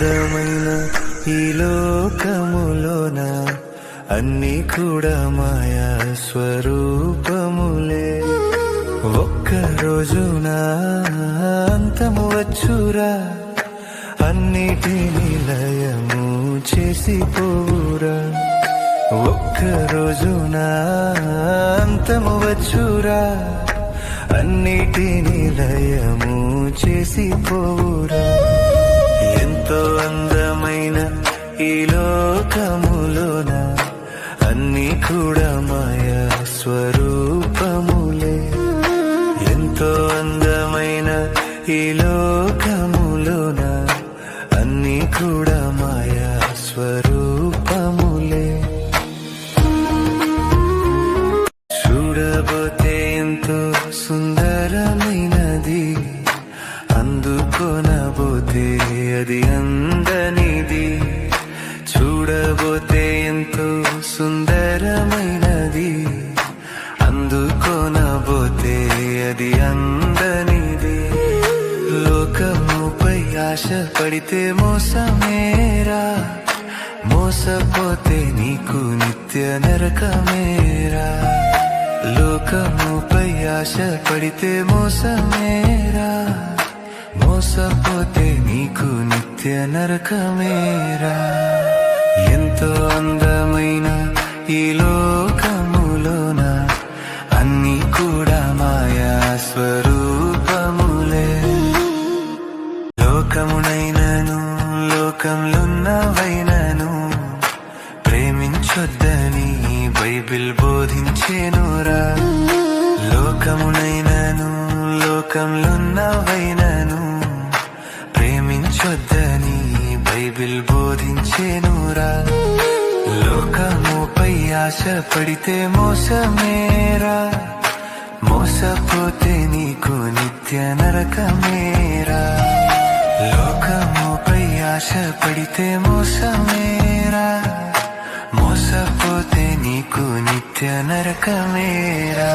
అందమైన ఈ లోకములోన అన్ని కూడా మాయా స్వరూపములే. ఒక్క రోజున అంతము వచ్చురా అన్నిటిని లయము చేసి పోరా ఒక్క రోజున అంతము వచ్చురా అన్నిటిని లయము చేసి లోకములోన అన్ని కూడా మాయా స్వరూపములే. ఎంతో అందమైన ఈ లోకములోన అన్ని కూడా మాయా స్వరూపములే. చూడబోతే ఎంతో సుందరమైనది అందుకొనబోతే అది అందనిది. లోకముపై ఆశ పడితే మోసమేరా మోసపోతే నీకు నిత్య నరకమేరా లోకముపై ఆశ పడితే మోసమేరా మోసపోతే నీకు నిత్య నరకమేరా ఎంతో అందమైన ఈ లోకములోన అన్ని కూడా మాయా స్వరూ లోకంలోన్నవైనను ప్రేమించొద్దని బైబిల్ బోధించేనురా. లోకమునైనను లోకంలోన్నవైనను ప్రేమించొద్దని బైబిల్ బోధించేనురా. లోకముపై ఆశ పడితే మోసమేరా. మోసపోతే నీకు నిత్య నరకమే పడితే మోసమేరా మోసపోతే నీకు నిత్య నరకమేరా